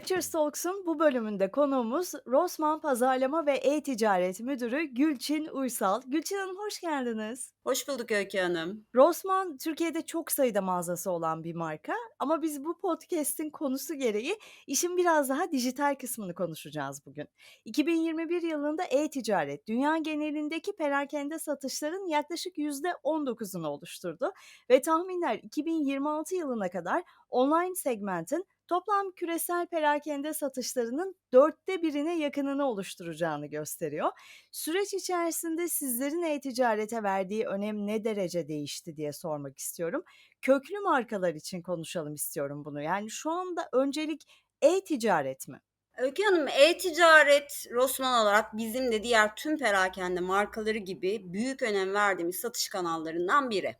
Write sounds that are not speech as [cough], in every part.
Rapture Talks'un bu bölümünde konuğumuz Rossmann Pazarlama ve E-Ticaret Müdürü Gülçin Uysal. Gülçin Hanım hoş geldiniz. Hoş bulduk Öykü Hanım. Rossmann Türkiye'de çok sayıda mağazası olan bir marka ama biz bu podcast'in konusu gereği işin biraz daha dijital kısmını konuşacağız bugün. 2021 yılında e-ticaret dünya genelindeki perakende satışların yaklaşık %19'unu oluşturdu ve tahminler 2026 yılına kadar online segmentin toplam küresel perakende satışlarının dörtte birine yakınını oluşturacağını gösteriyor. Süreç içerisinde sizlerin e-ticarete verdiği önem ne derece değişti diye sormak istiyorum. Köklü markalar için konuşalım istiyorum bunu. Yani şu anda öncelik e-ticaret mi? Öykü Hanım, e-ticaret Rossmann olarak bizim de diğer tüm perakende markaları gibi büyük önem verdiğimiz satış kanallarından biri.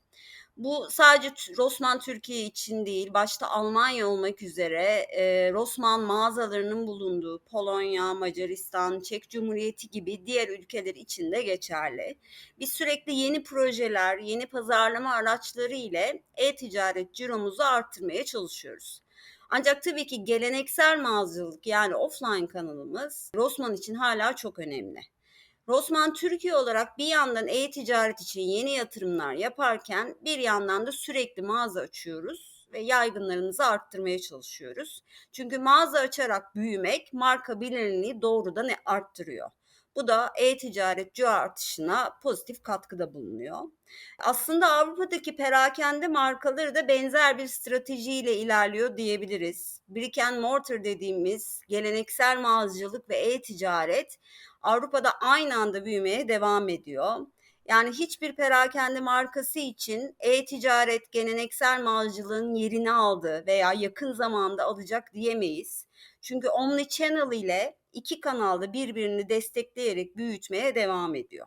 Bu sadece Rossmann Türkiye için değil, başta Almanya olmak üzere e, Rossmann mağazalarının bulunduğu Polonya, Macaristan, Çek Cumhuriyeti gibi diğer ülkeler için de geçerli. Biz sürekli yeni projeler, yeni pazarlama araçları ile e-ticaret ciromuzu arttırmaya çalışıyoruz. Ancak tabii ki geleneksel mağazacılık yani offline kanalımız Rossmann için hala çok önemli. Rossmann Türkiye olarak bir yandan e-ticaret için yeni yatırımlar yaparken bir yandan da sürekli mağaza açıyoruz ve yaygınlarımızı arttırmaya çalışıyoruz. Çünkü mağaza açarak büyümek marka bilinirliği doğrudan arttırıyor. Bu da e-ticaret ciro artışına pozitif katkıda bulunuyor. Aslında Avrupa'daki perakende markaları da benzer bir stratejiyle ilerliyor diyebiliriz. Brick and mortar dediğimiz geleneksel mağazacılık ve e-ticaret Avrupa'da aynı anda büyümeye devam ediyor. Yani hiçbir perakende markası için e-ticaret geleneksel mağazacılığın yerini aldı veya yakın zamanda alacak diyemeyiz. Çünkü omni channel ile iki kanalda birbirini destekleyerek büyütmeye devam ediyor.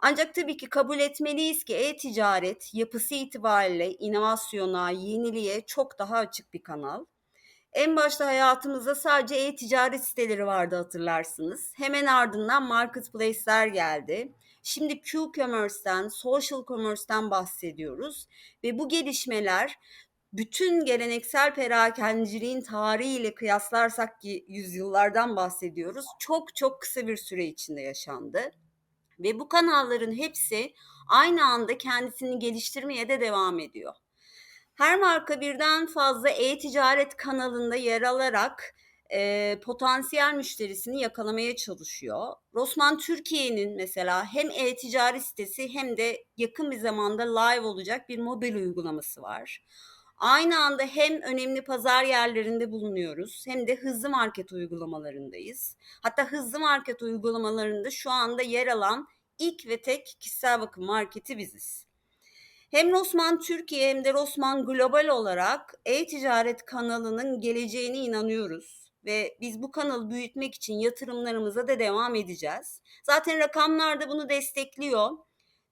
Ancak tabii ki kabul etmeliyiz ki e-ticaret yapısı itibariyle inovasyona, yeniliğe çok daha açık bir kanal. En başta hayatımızda sadece e-ticaret siteleri vardı hatırlarsınız. Hemen ardından marketplace'ler geldi. Şimdi Q-commerce'ten, social commerce'ten bahsediyoruz ve bu gelişmeler bütün geleneksel perakendeciliğin tarihiyle kıyaslarsak ki yüzyıllardan bahsediyoruz. Çok çok kısa bir süre içinde yaşandı. Ve bu kanalların hepsi aynı anda kendisini geliştirmeye de devam ediyor. Her marka birden fazla e-ticaret kanalında yer alarak e, potansiyel müşterisini yakalamaya çalışıyor. Rossmann Türkiye'nin mesela hem e-ticaret sitesi hem de yakın bir zamanda live olacak bir mobil uygulaması var. Aynı anda hem önemli pazar yerlerinde bulunuyoruz hem de hızlı market uygulamalarındayız. Hatta hızlı market uygulamalarında şu anda yer alan ilk ve tek kişisel bakım marketi biziz. Hem Rossmann Türkiye hem de Rossmann Global olarak e-ticaret kanalının geleceğine inanıyoruz ve biz bu kanalı büyütmek için yatırımlarımıza da devam edeceğiz. Zaten rakamlar da bunu destekliyor.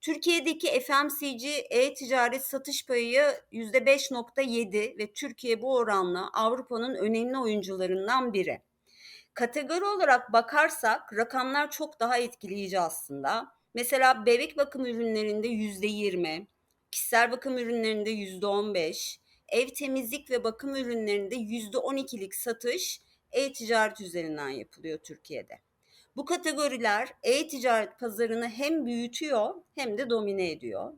Türkiye'deki FMCG e-ticaret satış payı %5.7 ve Türkiye bu oranla Avrupa'nın önemli oyuncularından biri. Kategori olarak bakarsak rakamlar çok daha etkileyici aslında. Mesela bebek bakım ürünlerinde %20, kişisel bakım ürünlerinde %15, ev temizlik ve bakım ürünlerinde %12'lik satış e-ticaret üzerinden yapılıyor Türkiye'de. Bu kategoriler e-ticaret pazarını hem büyütüyor hem de domine ediyor.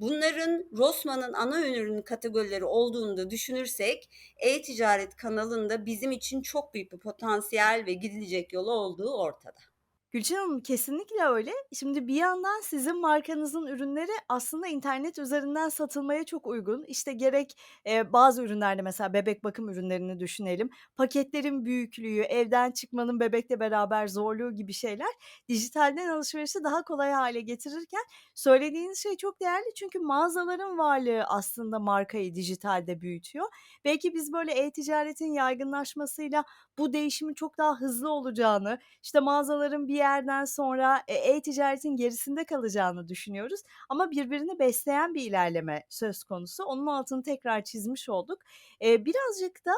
Bunların Rossmann'ın ana ürün kategorileri olduğunu da düşünürsek e-ticaret kanalında bizim için çok büyük bir potansiyel ve gidilecek yolu olduğu ortada. Gülçin Hanım kesinlikle öyle. Şimdi bir yandan sizin markanızın ürünleri aslında internet üzerinden satılmaya çok uygun. İşte gerek, eee, bazı ürünlerde mesela bebek bakım ürünlerini düşünelim. Paketlerin büyüklüğü, evden çıkmanın bebekle beraber zorluğu gibi şeyler dijitalden alışverişi daha kolay hale getirirken söylediğiniz şey çok değerli çünkü mağazaların varlığı aslında markayı dijitalde büyütüyor. Belki biz böyle e-ticaretin yaygınlaşmasıyla bu değişimin çok daha hızlı olacağını, işte mağazaların bir yerden sonra e e-ticaretin gerisinde kalacağını düşünüyoruz ama birbirini besleyen bir ilerleme söz konusu. Onun altını tekrar çizmiş olduk. Birazcık da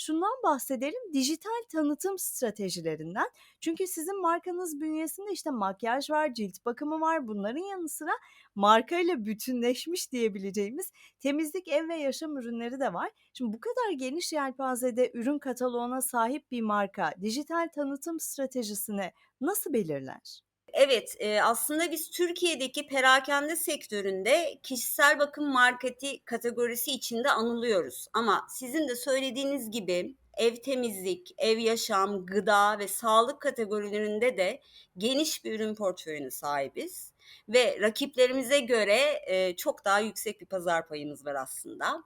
şundan bahsedelim, dijital tanıtım stratejilerinden. Çünkü sizin markanız bünyesinde, işte, makyaj var, cilt bakımı var. Bunların yanı sıra markayla bütünleşmiş diyebileceğimiz temizlik, ev ve yaşam ürünleri de var. Şimdi bu kadar geniş yelpazede ürün kataloğuna sahip bir marka dijital tanıtım stratejisini nasıl belirler? Evet, aslında biz Türkiye'deki perakende sektöründe kişisel bakım marketi kategorisi içinde anılıyoruz. Ama sizin de söylediğiniz gibi ev temizlik, ev yaşam, gıda ve sağlık kategorilerinde de geniş bir ürün portföyüne sahibiz ve rakiplerimize göre, çok daha yüksek bir pazar payımız var aslında.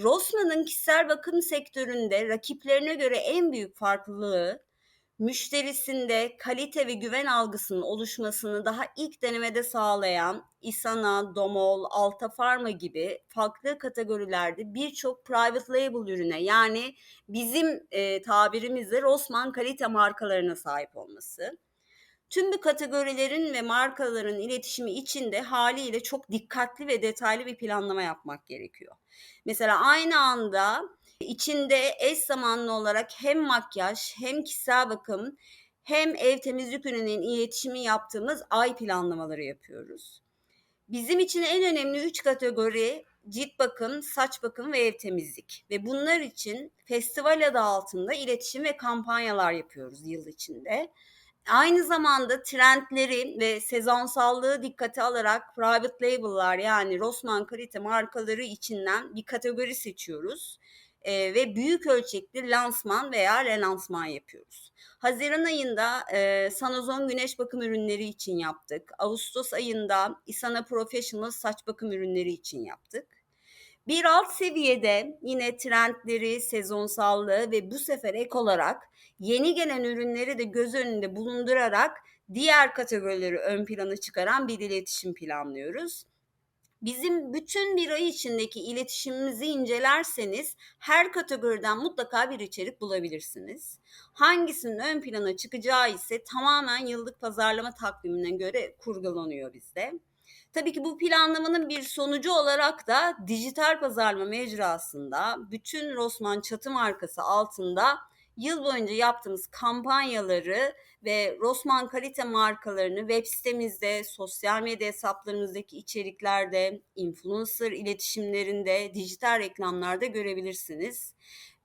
Rossmann'ın kişisel bakım sektöründe rakiplerine göre en büyük farklılığı müşterisinde kalite ve güven algısının oluşmasını daha ilk denemede sağlayan Isana, Domol, Alta Pharma gibi farklı kategorilerde birçok private label ürüne yani bizim e, tabirimizle Rossmann kalite markalarına sahip olması. Tüm bu kategorilerin ve markaların iletişimi için de haliyle çok dikkatli ve detaylı bir planlama yapmak gerekiyor. Mesela aynı anda içinde eş zamanlı olarak hem makyaj hem kişisel bakım hem ev temizlik ürününün iletişimi yaptığımız ay planlamaları yapıyoruz. Bizim için en önemli üç kategori cilt bakım, saç bakım ve ev temizlik. Ve bunlar için festival adı altında iletişim ve kampanyalar yapıyoruz yıl içinde. Aynı zamanda trendleri ve sezonsallığı dikkate alarak private label'lar yani Rossmann kalite markaları içinden bir kategori seçiyoruz. Ee, ve büyük ölçekli lansman veya relansman yapıyoruz. Haziran ayında e, Sanozon güneş bakım ürünleri için yaptık. Ağustos ayında Isana Professional saç bakım ürünleri için yaptık. Bir alt seviyede yine trendleri, sezonsallığı ve bu sefer ek olarak yeni gelen ürünleri de göz önünde bulundurarak diğer kategorileri ön plana çıkaran bir iletişim planlıyoruz. Bizim bütün bir ay içindeki iletişimimizi incelerseniz her kategoriden mutlaka bir içerik bulabilirsiniz. Hangisinin ön plana çıkacağı ise tamamen yıllık pazarlama takvimine göre kurgulanıyor bizde. Tabii ki bu planlamanın bir sonucu olarak da dijital pazarlama mecrasında bütün Rossmann çatı markası altında yıl boyunca yaptığımız kampanyaları ve Rossmann kalite markalarını web sitemizde, sosyal medya hesaplarımızdaki içeriklerde, influencer iletişimlerinde, dijital reklamlarda görebilirsiniz.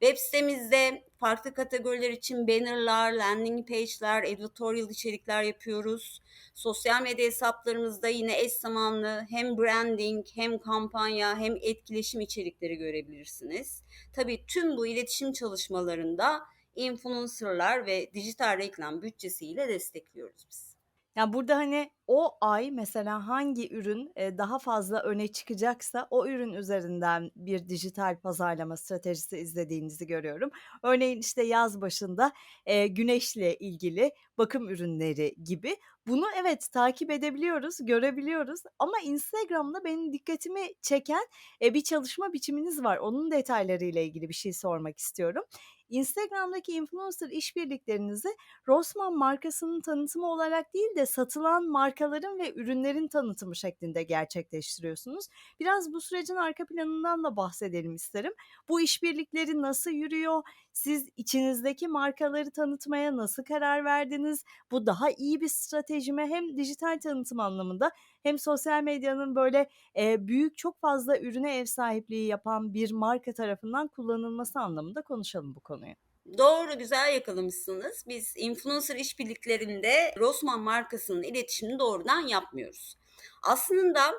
Web sitemizde farklı kategoriler için bannerlar, landing page'ler, editorial içerikler yapıyoruz. Sosyal medya hesaplarımızda yine eş zamanlı hem branding, hem kampanya, hem etkileşim içerikleri görebilirsiniz. Tabii tüm bu iletişim çalışmalarında influencer'lar ve dijital reklam bütçesiyle destekliyoruz biz. Ya, burada, hani, o ay mesela hangi ürün, eee, daha fazla öne çıkacaksa o ürün üzerinden bir dijital pazarlama stratejisi izlediğinizi görüyorum. Örneğin, işte, yaz başında, eee, güneşle ilgili bakım ürünleri gibi. Bunu evet, takip edebiliyoruz, görebiliyoruz ama Instagram'da benim dikkatimi çeken, eee, bir çalışma biçiminiz var. Onun detaylarıyla ilgili bir şey sormak istiyorum. Instagram'daki influencer işbirliklerinizi Rossmann markasının tanıtımı olarak değil de satılan markaların ve ürünlerin tanıtımı şeklinde gerçekleştiriyorsunuz. Biraz bu sürecin arka planından da bahsedelim isterim. Bu işbirlikleri nasıl yürüyor? Siz içinizdeki markaları tanıtmaya nasıl karar verdiniz? Bu daha iyi bir strateji mi? Hem dijital tanıtım anlamında hem sosyal medyanın böyle, eee, büyük çok fazla ürüne ev sahipliği yapan bir marka tarafından kullanılması anlamında konuşalım bu konuyu. Doğru, güzel yakalamışsınız. Biz influencer işbirliklerinde Rossmann markasının iletişimini doğrudan yapmıyoruz. Aslında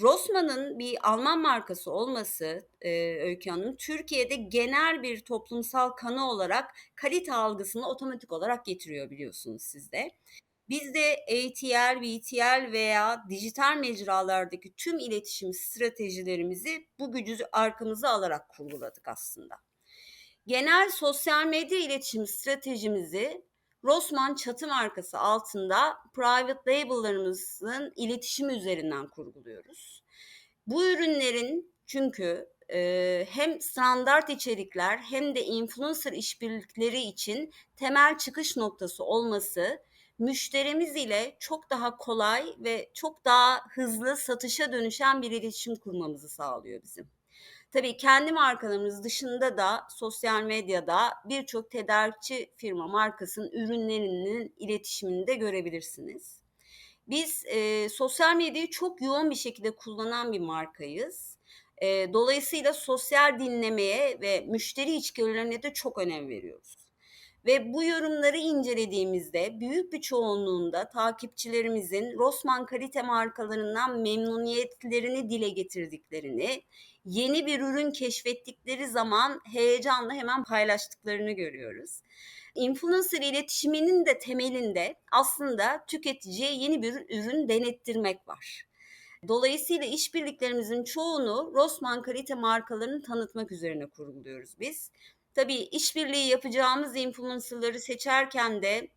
Rossmann'ın bir Alman markası olması, eee, Öykü Hanım, Türkiye'de genel bir toplumsal kanı olarak kalite algısını otomatik olarak getiriyor biliyorsunuz siz de. Biz de ATL, VTL veya dijital mecralardaki tüm iletişim stratejilerimizi bu gücü arkamıza alarak kurguladık aslında. Genel sosyal medya iletişim stratejimizi Rossmann çatı markası altında private label'larımızın iletişimi üzerinden kurguluyoruz. Bu ürünlerin çünkü e, hem standart içerikler hem de influencer işbirlikleri için temel çıkış noktası olması müşterimiz ile çok daha kolay ve çok daha hızlı satışa dönüşen bir iletişim kurmamızı sağlıyor bizim. Tabii kendi markalarımız dışında da sosyal medyada birçok tedarikçi firma markasının ürünlerinin iletişimini de görebilirsiniz. Biz, eee, sosyal medyayı çok yoğun bir şekilde kullanan bir markayız. Eee, dolayısıyla sosyal dinlemeye ve müşteri içgörülerine de çok önem veriyoruz. Ve bu yorumları incelediğimizde büyük bir çoğunluğunda takipçilerimizin Rossmann kalite markalarından memnuniyetlerini dile getirdiklerini, yeni bir ürün keşfettikleri zaman heyecanla hemen paylaştıklarını görüyoruz. Influencer iletişiminin de temelinde aslında tüketiciye yeni bir ürün denettirmek var. Dolayısıyla işbirliklerimizin çoğunu Rossmann kalite markalarını tanıtmak üzerine kurguluyoruz biz. Tabii işbirliği yapacağımız influencer'ları seçerken de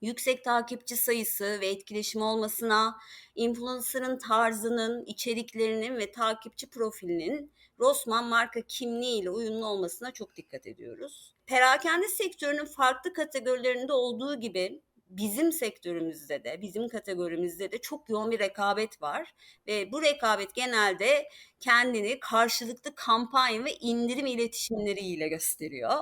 yüksek takipçi sayısı ve etkileşim olmasına, influencer'ın tarzının, içeriklerinin ve takipçi profilinin Rossmann marka kimliğiyle uyumlu olmasına çok dikkat ediyoruz. Perakende sektörünün farklı kategorilerinde olduğu gibi bizim sektörümüzde de, bizim kategorimizde de çok yoğun bir rekabet var ve bu rekabet genelde kendini karşılıklı kampanya ve indirim iletişimleriyle gösteriyor.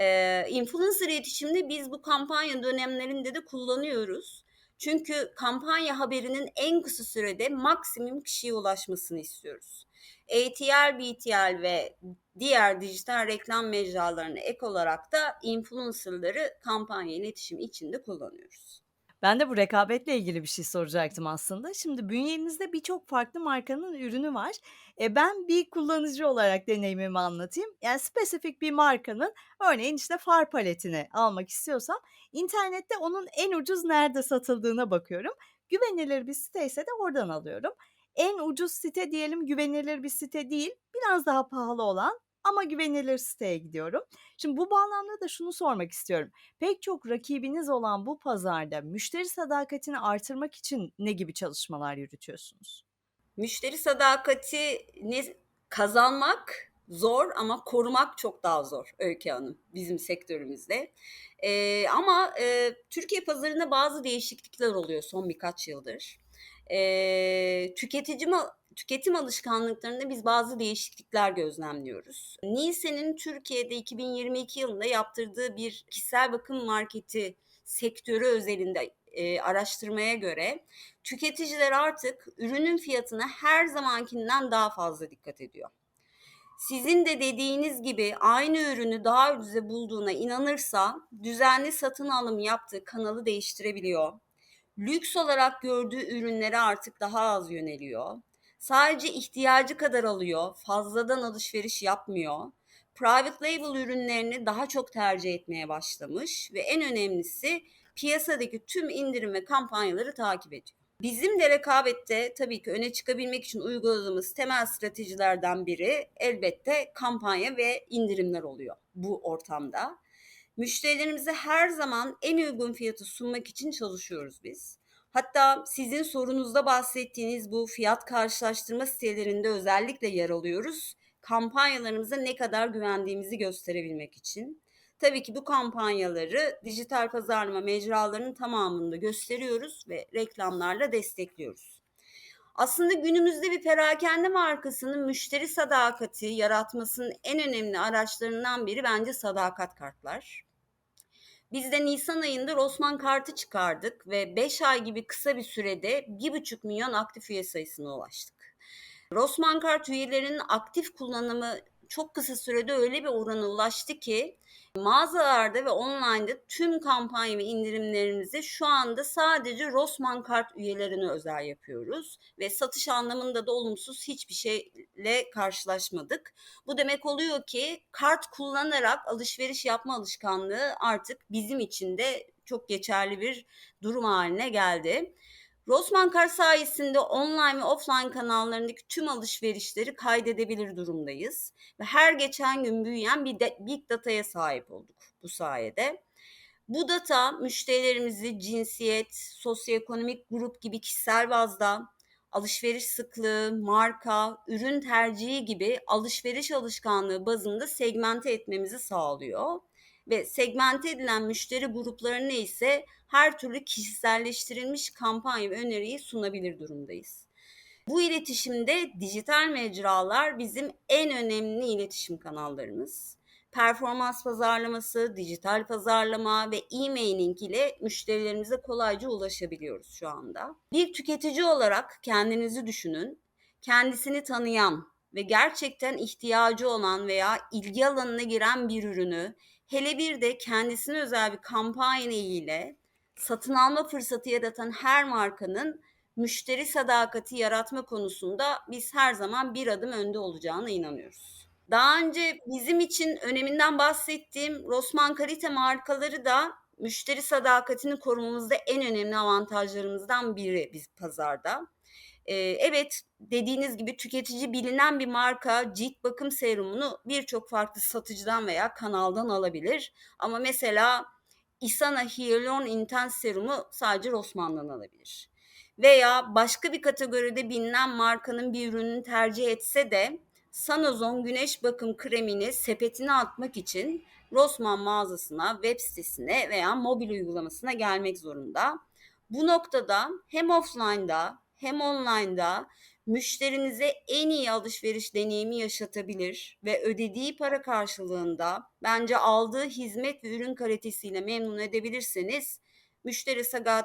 Eee, influencer iletişimini biz bu kampanya dönemlerinde de kullanıyoruz. Çünkü kampanya haberinin en kısa sürede maksimum kişiye ulaşmasını istiyoruz. ATL, BTL ve diğer dijital reklam mecralarına ek olarak da influencer'ları kampanya iletişimi içinde kullanıyoruz. Ben de bu rekabetle ilgili bir şey soracaktım aslında. Şimdi bünyenizde birçok farklı markanın ürünü var. E, ben bir kullanıcı olarak deneyimimi anlatayım. Yani spesifik bir markanın örneğin işte far paletini almak istiyorsam internette onun en ucuz nerede satıldığına bakıyorum. Güvenilir bir site ise de oradan alıyorum. En ucuz site diyelim güvenilir bir site değil, biraz daha pahalı olan ama güvenilir siteye gidiyorum. Şimdi bu bağlamda da şunu sormak istiyorum. Pek çok rakibiniz olan bu pazarda müşteri sadakatini artırmak için ne gibi çalışmalar yürütüyorsunuz? Müşteri sadakatini kazanmak zor ama korumak çok daha zor Öykü Hanım bizim sektörümüzde. Eee, ama, eee, Türkiye pazarında bazı değişiklikler oluyor son birkaç yıldır. Eee, tüketici tüketim alışkanlıklarında biz bazı değişiklikler gözlemliyoruz. Nielsen'in Türkiye'de 2022 yılında yaptırdığı bir kişisel bakım marketi sektörü özelinde e, araştırmaya göre tüketiciler artık ürünün fiyatına her zamankinden daha fazla dikkat ediyor. Sizin de dediğiniz gibi aynı ürünü daha ucuza bulduğuna inanırsa düzenli satın alım yaptığı kanalı değiştirebiliyor. Lüks olarak gördüğü ürünlere artık daha az yöneliyor. Sadece ihtiyacı kadar alıyor, fazladan alışveriş yapmıyor. Private label ürünlerini daha çok tercih etmeye başlamış ve en önemlisi piyasadaki tüm indirim ve kampanyaları takip ediyor. Bizim de rekabette tabii ki öne çıkabilmek için uyguladığımız temel stratejilerden biri elbette kampanya ve indirimler oluyor bu ortamda. Müşterilerimize her zaman en uygun fiyatı sunmak için çalışıyoruz biz. Hatta sizin sorunuzda bahsettiğiniz bu fiyat karşılaştırma sitelerinde özellikle yer alıyoruz. Kampanyalarımıza ne kadar güvendiğimizi gösterebilmek için. Tabii ki bu kampanyaları dijital pazarlama mecralarının tamamında gösteriyoruz ve reklamlarla destekliyoruz. Aslında günümüzde bir perakende markasının müşteri sadakati yaratmasının en önemli araçlarından biri bence sadakat kartlar. Biz de Nisan ayında Rossmann kartı çıkardık ve 5 ay gibi kısa bir sürede 1,5 milyon aktif üye sayısına ulaştık. Rossmann kart üyelerinin aktif kullanımı çok kısa sürede öyle bir orana ulaştı ki mağazalarda ve online'da tüm kampanya ve indirimlerimizi şu anda sadece Rossmann kart üyelerine özel yapıyoruz ve satış anlamında da olumsuz hiçbir şeyle karşılaşmadık. Bu demek oluyor ki kart kullanarak alışveriş yapma alışkanlığı artık bizim için de çok geçerli bir durum haline geldi. Rossmann kart sayesinde online ve offline kanallarındaki tüm alışverişleri kaydedebilir durumdayız. Ve her geçen gün büyüyen bir de, big data'ya sahip olduk bu sayede. Bu data müşterilerimizi cinsiyet, sosyoekonomik grup gibi kişisel bazda alışveriş sıklığı, marka, ürün tercihi gibi alışveriş alışkanlığı bazında segmente etmemizi sağlıyor ve segmente edilen müşteri gruplarına ise her türlü kişiselleştirilmiş kampanya ve öneriyi sunabilir durumdayız. Bu iletişimde dijital mecralar bizim en önemli iletişim kanallarımız. Performans pazarlaması, dijital pazarlama ve e-mailing ile müşterilerimize kolayca ulaşabiliyoruz şu anda. Bir tüketici olarak kendinizi düşünün. Kendisini tanıyan ve gerçekten ihtiyacı olan veya ilgi alanına giren bir ürünü hele bir de kendisine özel bir kampanya ile satın alma fırsatı yaratan her markanın müşteri sadakati yaratma konusunda biz her zaman bir adım önde olacağına inanıyoruz. Daha önce bizim için öneminden bahsettiğim Rossmann kalite markaları da müşteri sadakatini korumamızda en önemli avantajlarımızdan biri biz pazarda. Ee, evet dediğiniz gibi tüketici bilinen bir marka cilt bakım serumunu birçok farklı satıcıdan veya kanaldan alabilir. Ama mesela Isana Hyaluron Intense serumu sadece Rossmann'dan alabilir. Veya başka bir kategoride bilinen markanın bir ürününü tercih etse de Sanozon güneş bakım kremini sepetine atmak için Rossmann mağazasına, web sitesine veya mobil uygulamasına gelmek zorunda. Bu noktada hem offline'da hem online'da müşterinize en iyi alışveriş deneyimi yaşatabilir ve ödediği para karşılığında bence aldığı hizmet ve ürün kalitesiyle memnun edebilirseniz müşteri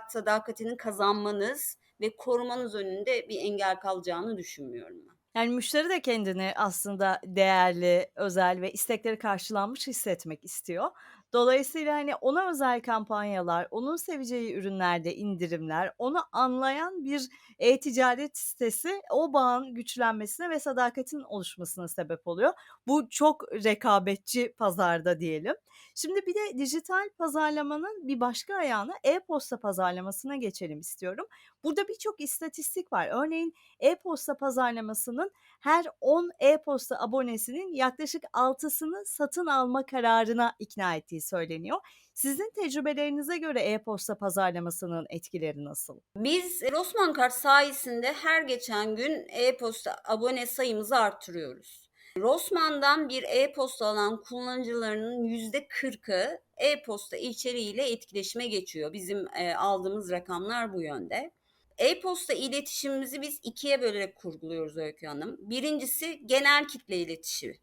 sadakatini kazanmanız ve korumanız önünde bir engel kalacağını düşünmüyorum ben. Yani müşteri de kendini aslında değerli, özel ve istekleri karşılanmış hissetmek istiyor. Dolayısıyla, hani, ona özel kampanyalar, onun seveceği ürünlerde indirimler, onu anlayan bir e-ticaret sitesi o bağın güçlenmesine ve sadakatin oluşmasına sebep oluyor. Bu çok rekabetçi pazarda diyelim. Şimdi bir de dijital pazarlamanın bir başka ayağına e-posta pazarlamasına geçelim istiyorum. Burada birçok istatistik var. Örneğin e-posta pazarlamasının her 10 e-posta abonesinin yaklaşık 6'sını satın alma kararına ikna ettiği söyleniyor. Sizin tecrübelerinize göre e-posta pazarlamasının etkileri nasıl? Biz Rossmann kart sayesinde her geçen gün e-posta abone sayımızı arttırıyoruz. Rossmann'dan bir e-posta alan kullanıcılarının %40'ı e-posta içeriğiyle etkileşime geçiyor. Bizim e, aldığımız rakamlar bu yönde. E-posta iletişimimizi biz ikiye bölerek kurguluyoruz Öykü Hanım. Birincisi genel kitle iletişimi.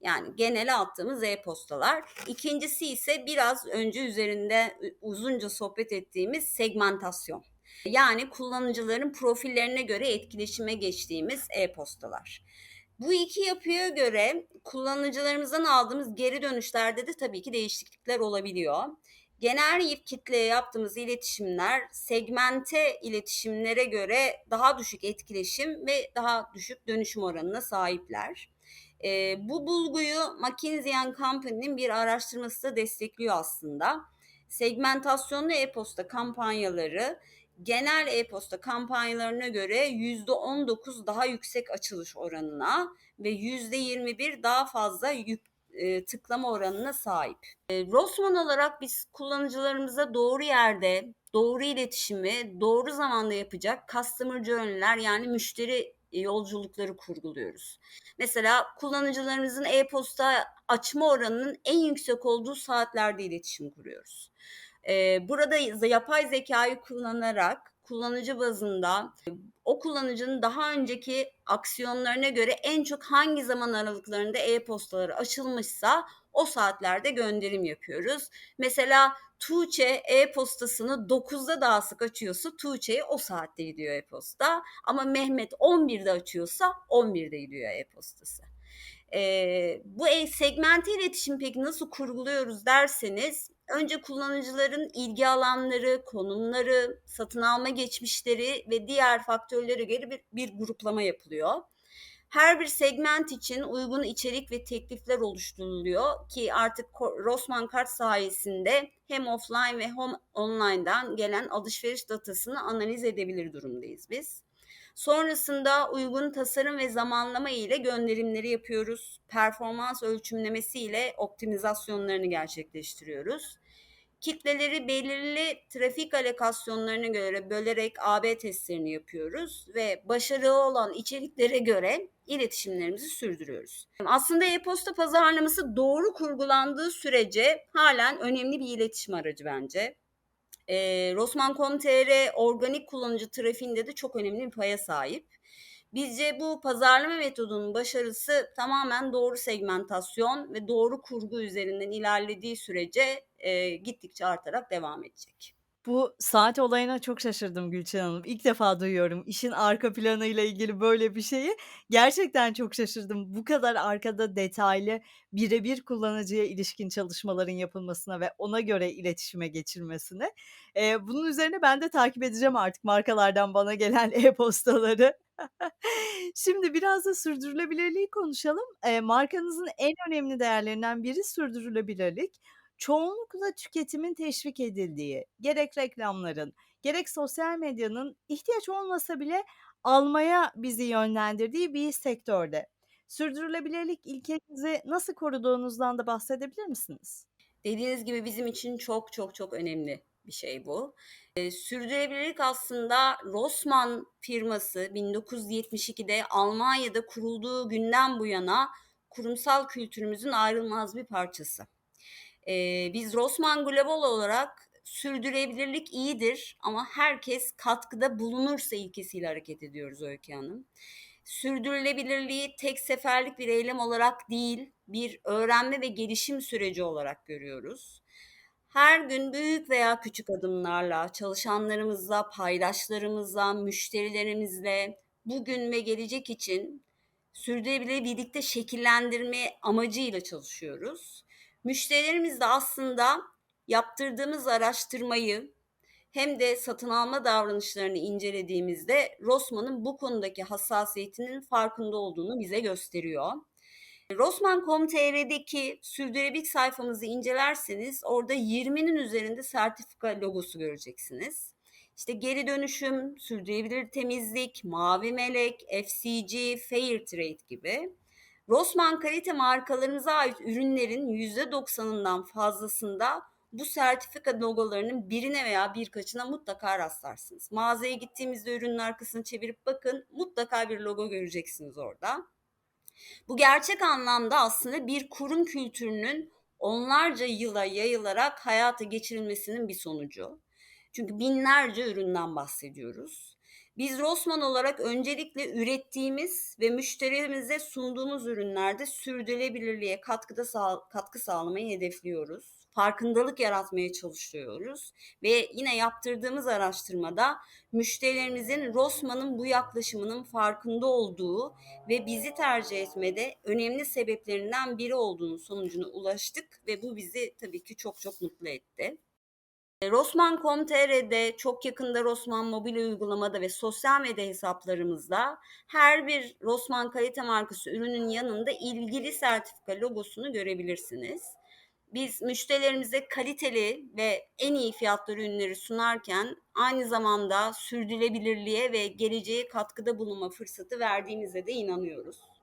Yani genele attığımız e-postalar. İkincisi ise biraz önce üzerinde uzunca sohbet ettiğimiz segmentasyon. Yani kullanıcıların profillerine göre etkileşime geçtiğimiz e-postalar. Bu iki yapıya göre kullanıcılarımızdan aldığımız geri dönüşlerde de tabii ki değişiklikler olabiliyor. Genel kitleye yaptığımız iletişimler segmente iletişimlere göre daha düşük etkileşim ve daha düşük dönüşüm oranına sahipler. E, bu bulguyu McKinsey Company'nin bir araştırması da destekliyor aslında. Segmentasyonlu e-posta kampanyaları genel e-posta kampanyalarına göre %19 daha yüksek açılış oranına ve %21 daha fazla yük, e, tıklama oranına sahip. E, Rossmann olarak biz kullanıcılarımıza doğru yerde, doğru iletişimi, doğru zamanda yapacak customer journey'ler yani müşteri yolculukları kurguluyoruz. Mesela kullanıcılarımızın e-posta açma oranının en yüksek olduğu saatlerde iletişim kuruyoruz. Ee, burada yapay zekayı kullanarak kullanıcı bazında o kullanıcının daha önceki aksiyonlarına göre en çok hangi zaman aralıklarında e-postaları açılmışsa o saatlerde gönderim yapıyoruz. Mesela Tuğçe e-postasını 9'da daha sık açıyorsa Tuğçe'ye o saatte gidiyor e-posta. Ama Mehmet 11'de açıyorsa 11'de gidiyor e-postası. Ee, bu e segmente iletişim peki nasıl kurguluyoruz derseniz önce kullanıcıların ilgi alanları, konumları, satın alma geçmişleri ve diğer faktörlere göre bir, bir gruplama yapılıyor. Her bir segment için uygun içerik ve teklifler oluşturuluyor ki artık Rossmann kart sayesinde hem offline ve hem online'dan gelen alışveriş datasını analiz edebilir durumdayız biz. Sonrasında uygun tasarım ve zamanlama ile gönderimleri yapıyoruz. Performans ölçümlemesi ile optimizasyonlarını gerçekleştiriyoruz. Kitleleri belirli trafik alokasyonlarına göre bölerek AB testlerini yapıyoruz ve başarılı olan içeriklere göre iletişimlerimizi sürdürüyoruz. Aslında e-posta pazarlaması doğru kurgulandığı sürece halen önemli bir iletişim aracı bence. E, Rosman.com.tr organik kullanıcı trafiğinde de çok önemli bir paya sahip. Bizce bu pazarlama metodunun başarısı tamamen doğru segmentasyon ve doğru kurgu üzerinden ilerlediği sürece, eee, gittikçe artarak devam edecek. Bu saat olayına çok şaşırdım Gülçin Hanım. İlk defa duyuyorum işin arka planıyla ilgili böyle bir şeyi. Gerçekten çok şaşırdım. Bu kadar arkada detaylı, bire bir kullanıcıya ilişkin çalışmaların yapılmasına ve ona göre iletişime geçilmesine. Eee, bunun üzerine ben de takip edeceğim artık markalardan bana gelen [laughs] e-postaları. [laughs] Şimdi biraz da sürdürülebilirliği konuşalım. Eee, markanızın en önemli değerlerinden biri sürdürülebilirlik. Çoğunlukla tüketimin teşvik edildiği, gerek reklamların, gerek sosyal medyanın ihtiyaç olmasa bile almaya bizi yönlendirdiği bir sektörde. Sürdürülebilirlik ilkenizi nasıl koruduğunuzdan da bahsedebilir misiniz? Dediğiniz gibi bizim için çok çok çok önemli bir şey bu. Eee, sürdürülebilirlik aslında Rossmann firması 1972'de Almanya'da kurulduğu günden bu yana kurumsal kültürümüzün ayrılmaz bir parçası. Eee, biz Rossmann Global olarak sürdürülebilirlik iyidir ama herkes katkıda bulunursa ilkesiyle hareket ediyoruz Öykü Hanım. Sürdürülebilirliği tek seferlik bir eylem olarak değil, bir öğrenme ve gelişim süreci olarak görüyoruz. Her gün büyük veya küçük adımlarla çalışanlarımızla, paydaşlarımızla, müşterilerimizle bugün ve gelecek için sürdürülebilirliği birlikte şekillendirme amacıyla çalışıyoruz. Müşterilerimiz de aslında yaptırdığımız araştırmayı hem de satın alma davranışlarını incelediğimizde Rossmann'ın bu konudaki hassasiyetinin farkında olduğunu bize gösteriyor. Rossmann.com.tr'deki sürdürülebilirlik sayfamızı incelerseniz orada 20'nin üzerinde sertifika logosu göreceksiniz. İşte geri dönüşüm, sürdürülebilir temizlik, mavi melek, FCG, Fair Trade gibi. Rossmann kalite markalarımıza ait ürünlerin %90'ından fazlasında bu sertifika logolarının birine veya birkaçına mutlaka rastlarsınız. Mağazaya gittiğimizde ürünün arkasını çevirip bakın mutlaka bir logo göreceksiniz orada. Bu gerçek anlamda aslında bir kurum kültürünün onlarca yıla yayılarak hayata geçirilmesinin bir sonucu. Çünkü binlerce üründen bahsediyoruz. Biz Rossmann olarak öncelikle ürettiğimiz ve müşterimize sunduğumuz ürünlerde sürdürülebilirliğe katkıda sağ, katkı sağlamayı hedefliyoruz. Farkındalık yaratmaya çalışıyoruz ve yine yaptırdığımız araştırmada müşterilerimizin Rossmann'ın bu yaklaşımının farkında olduğu ve bizi tercih etmede önemli sebeplerinden biri olduğunu sonucuna ulaştık ve bu bizi tabii ki çok çok mutlu etti. Rossmann.com.tr'de çok yakında Rossmann mobil uygulamada ve sosyal medya hesaplarımızda her bir Rossmann kalite markası ürünün yanında ilgili sertifika logosunu görebilirsiniz. Biz müşterilerimize kaliteli ve en iyi fiyatlı ürünleri sunarken aynı zamanda sürdürülebilirliğe ve geleceğe katkıda bulunma fırsatı verdiğimize de inanıyoruz.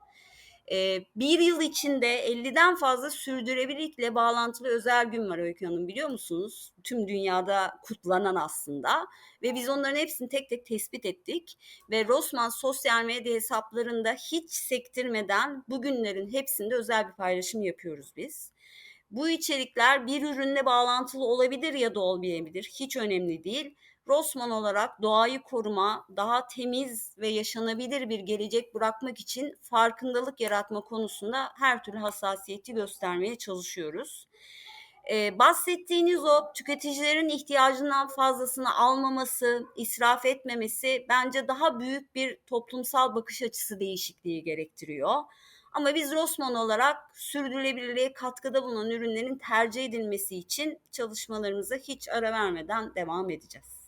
Bir yıl içinde 50'den fazla sürdürülebilirlikle bağlantılı özel gün var Öykü Hanım biliyor musunuz? Tüm dünyada kutlanan aslında ve biz onların hepsini tek tek tespit ettik ve Rossmann sosyal medya hesaplarında hiç sektirmeden bu günlerin hepsinde özel bir paylaşım yapıyoruz biz. Bu içerikler bir ürünle bağlantılı olabilir ya da olmayabilir. Hiç önemli değil. Rossmann olarak doğayı koruma, daha temiz ve yaşanabilir bir gelecek bırakmak için farkındalık yaratma konusunda her türlü hassasiyeti göstermeye çalışıyoruz. Ee, bahsettiğiniz o tüketicilerin ihtiyacından fazlasını almaması, israf etmemesi bence daha büyük bir toplumsal bakış açısı değişikliği gerektiriyor. Ama biz Rossmann olarak sürdürülebilirliğe katkıda bulunan ürünlerin tercih edilmesi için çalışmalarımıza hiç ara vermeden devam edeceğiz.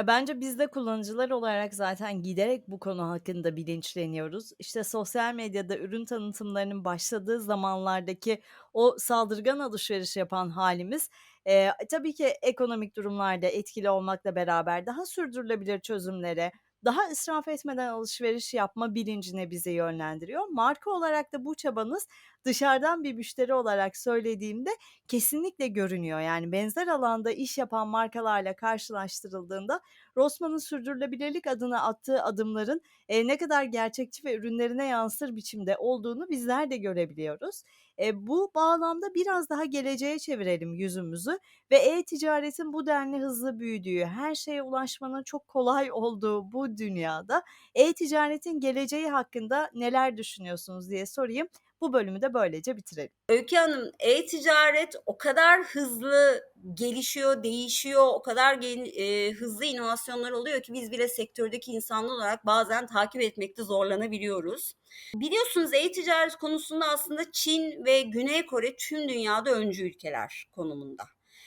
Ya, bence biz de kullanıcılar olarak zaten giderek bu konu hakkında bilinçleniyoruz. İşte, sosyal medyada ürün tanıtımlarının başladığı zamanlardaki o saldırgan alışveriş yapan hâlimiz, eee, tabii ki ekonomik durumlarda etkili olmakla beraber daha sürdürülebilir çözümlere, daha israf etmeden alışveriş yapma bilincine bizi yönlendiriyor. Marka olarak da bu çabanız dışarıdan bir müşteri olarak söylediğimde kesinlikle görünüyor. Yani benzer alanda iş yapan markalarla karşılaştırıldığında Rossmann'ın sürdürülebilirlik adına attığı adımların, eee, ne kadar gerçekçi ve ürünlerine yansır biçimde olduğunu bizler de görebiliyoruz. Eee, bu bağlamda biraz daha geleceğe çevirelim yüzümüzü ve e-ticaretin bu denli hızlı büyüdüğü, her şeye ulaşmanın çok kolay [laughs] olduğu bu dünyada e-ticaretin geleceği hakkında neler düşünüyorsunuz diye sorayım. Bu bölümü de böylece bitirelim. Öykü Hanım, e-ticaret o kadar hızlı gelişiyor, değişiyor, o kadar gen eee, hızlı inovasyonlar oluyor ki biz bile sektördeki insanlar olarak bazen takip etmekte zorlanabiliyoruz. Biliyorsunuz e-ticaret konusunda aslında Çin ve Güney Kore tüm dünyada öncü ülkeler konumunda.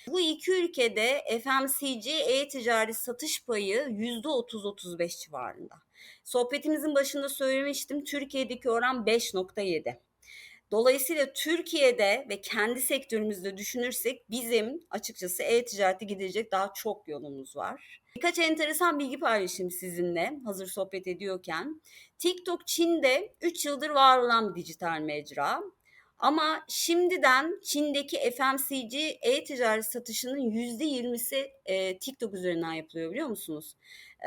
Bu iki ülkede FMCG e-ticaret satış payı %30-35 civarında. Sohbetimizin başında söylemiştim, Türkiye'deki oran 5.7. Dolayısıyla Türkiye'de ve kendi sektörümüzde düşünürsek bizim açıkçası e-ticarete gidecek daha çok yolumuz var. Birkaç enteresan bilgi paylaşayım sizinle hazır sohbet ediyorken. TikTok Çin'de 3 yıldır var olan bir dijital mecra. Ama şimdiden Çin'deki FMCG e-ticaret satışının %20'si e, TikTok üzerinden yapılıyor biliyor musunuz?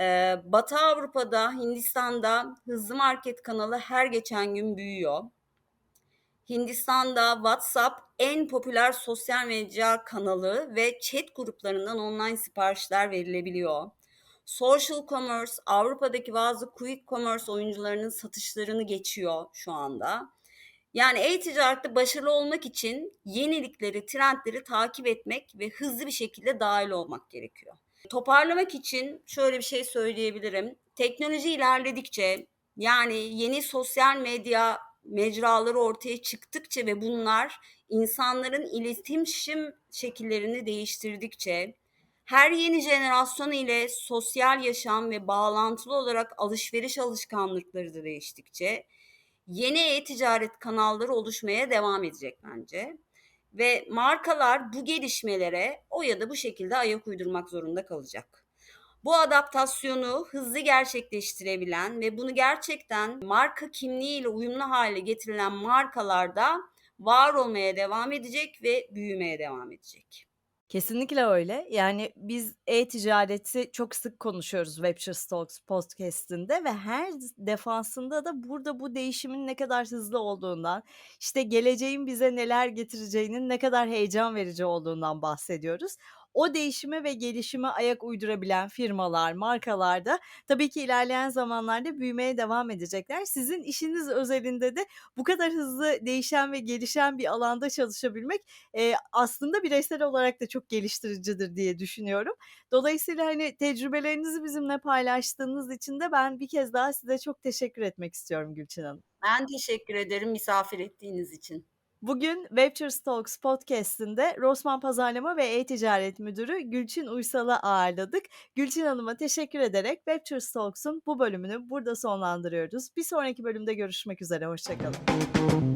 E, Batı Avrupa'da, Hindistan'da hızlı market kanalı her geçen gün büyüyor. Hindistan'da WhatsApp en popüler sosyal medya kanalı ve chat gruplarından online siparişler verilebiliyor. Social commerce Avrupa'daki bazı quick commerce oyuncularının satışlarını geçiyor şu anda. Yani e-ticarette başarılı olmak için yenilikleri, trendleri takip etmek ve hızlı bir şekilde dahil olmak gerekiyor. Toparlamak için şöyle bir şey söyleyebilirim. Teknoloji ilerledikçe yani yeni sosyal medya mecraları ortaya çıktıkça ve bunlar insanların iletişim şekillerini değiştirdikçe her yeni jenerasyon ile sosyal yaşam ve bağlantılı olarak alışveriş alışkanlıkları da değiştikçe yeni e-ticaret kanalları oluşmaya devam edecek bence. Ve markalar bu gelişmelere o ya da bu şekilde ayak uydurmak zorunda kalacak. Bu adaptasyonu hızlı gerçekleştirebilen ve bunu gerçekten marka kimliğiyle uyumlu hale getirilen markalarda var olmaya devam edecek ve büyümeye devam edecek. Kesinlikle öyle. Yani biz e-ticareti çok sık konuşuyoruz Webster Talks podcast'inde ve her defasında da burada bu değişimin ne kadar hızlı olduğundan, işte geleceğin bize neler getireceğinin ne kadar heyecan verici olduğundan bahsediyoruz. O değişime ve gelişime ayak uydurabilen firmalar, markalar da tabii ki ilerleyen zamanlarda büyümeye devam edecekler. Sizin işiniz özelinde de bu kadar hızlı değişen ve gelişen bir alanda çalışabilmek, eee, aslında bireysel olarak da çok geliştiricidir diye düşünüyorum. Dolayısıyla, hani, tecrübelerinizi bizimle paylaştığınız için de ben bir kez daha size çok teşekkür etmek istiyorum Gülçin Hanım. Ben teşekkür ederim misafir ettiğiniz için. Bugün Webster Talks podcast'inde Rossmann Pazarlama ve E-Ticaret Müdürü Gülçin Uysal'ı ağırladık. Gülçin Hanım'a teşekkür ederek Webster Talks'un bu bölümünü burada sonlandırıyoruz. Bir sonraki bölümde görüşmek üzere, hoşça kalın.